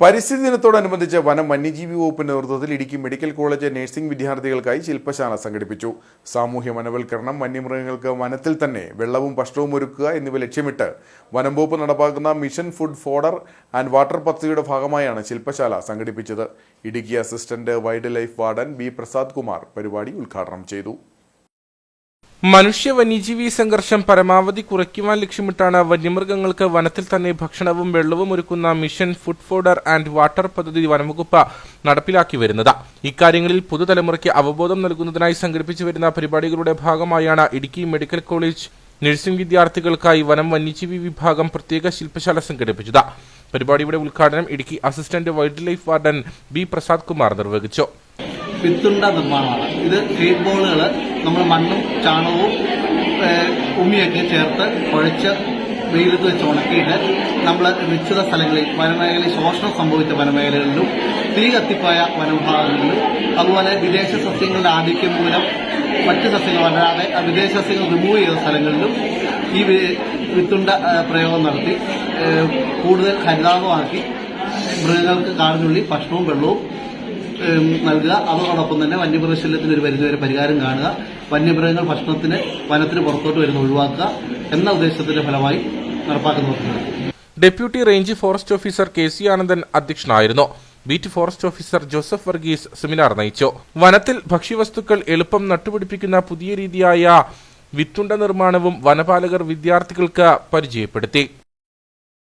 പരിസ്ഥിതി ദിനത്തോടനുബന്ധിച്ച് വനം വന്യജീവി വകുപ്പിന്റെ നേതൃത്വത്തിൽ ഇടുക്കി മെഡിക്കൽ കോളേജ് നഴ്സിംഗ് വിദ്യാർത്ഥികൾക്കായി ശില്പശാല സംഘടിപ്പിച്ചു. സാമൂഹ്യ വനവൽക്കരണം വന്യമൃഗങ്ങൾക്ക് വനത്തിൽ തന്നെ വെള്ളവും ഭക്ഷണവും ഒരുക്കുക എന്നിവ ലക്ഷ്യമിട്ട് വനം വകുപ്പ് നടപ്പാക്കുന്ന mission food fodder and water പദ്ധതിയുടെ ഭാഗമായാണ് ശില്പശാല സംഘടിപ്പിച്ചത്. Idukki assistant wildlife warden B Prasad Kumar പരിപാടി ഉദ്ഘാടനം ചെയ്തു. മനുഷ്യ വന്യജീവി സംഘർഷം പരമാവധി കുറയ്ക്കുവാൻ ലക്ഷ്യമിട്ടാണ് വന്യമൃഗങ്ങൾക്ക് വനത്തിൽ തന്നെ ഭക്ഷണവും വെള്ളവും ഒരുക്കുന്ന mission food fodder and water പദ്ധതി വനംവകുപ്പ് നടപ്പിലാക്കി വരുന്നത്. ഇക്കാര്യങ്ങളിൽ പുതുതലമുറയ്ക്ക് അവബോധം നൽകുന്നതിനായി സംഘടിപ്പിച്ചു വരുന്ന പരിപാടികളുടെ ഭാഗമായാണ് ഇടുക്കി മെഡിക്കൽ കോളേജ് നഴ്സിംഗ് വിദ്യാർത്ഥികൾക്കായി വനം വന്യജീവി വിഭാഗം പ്രത്യേക ശില്പശാല സംഘടിപ്പിച്ചത്. പരിപാടിയുടെ ഉദ്ഘാടനം Idukki assistant wildlife warden B Prasad Kumar നിർവഹിച്ചു. വിത്തുണ്ട നിർമ്മാണമാണ് ഇത് ഫീഡ് ബോളുകൾ നമ്മൾ മണ്ണും ചാണകവും ഉമ്മിയൊക്കെ ചേർത്ത് കുഴച്ച് വെയിലത്ത് വെച്ച് ഉണക്കിയിട്ട് നമ്മൾ നിശ്ചിത സ്ഥലങ്ങളിൽ വനമേഖലയിൽ ശോഷണം സംഭവിച്ച വനമേഖലകളിലും തീ കത്തിപ്പോയ വനവിഭാഗങ്ങളിലും അതുപോലെ വിദേശ സസ്യങ്ങളുടെ ആധിക്യം മൂലം മറ്റ് സസ്യങ്ങൾ വരാതെ വിദേശ സസ്യങ്ങൾ റിമൂവ് ചെയ്ത സ്ഥലങ്ങളിലും ഈ വിത്തുണ്ട പ്രയോഗം നടത്തി കൂടുതൽ ഹരിതാപമാക്കി മൃഗങ്ങൾക്ക് കാടിനുള്ളിൽ ഭക്ഷണവും വെള്ളവും നൽകുക. അതോടൊപ്പം തന്നെ വന്യമൃഗശല്യത്തിന് ഒരു പരിധിവരെ പരിഹാരം കാണുക. വന്യമൃഗങ്ങൾ ഭക്ഷണത്തിന് വനത്തിന് പുറത്തോട്ട് വരുന്ന ഒഴിവാക്കുക എന്ന ഉദ്ദേശത്തിന്റെ ഫലമായി നടപ്പാക്കുന്ന deputy range forest officer K C Anandan അധ്യക്ഷനായിരുന്നു. Beat forest officer Joseph Varghese seminar നയിച്ചു. വനത്തിൽ ഭക്ഷ്യവസ്തുക്കൾ എളുപ്പം നട്ടുപിടിപ്പിക്കുന്ന പുതിയ രീതിയായ വിത്തുണ്ട നിർമ്മാണവും വനപാലകർ വിദ്യാർത്ഥികൾക്ക് പരിചയപ്പെടുത്തി.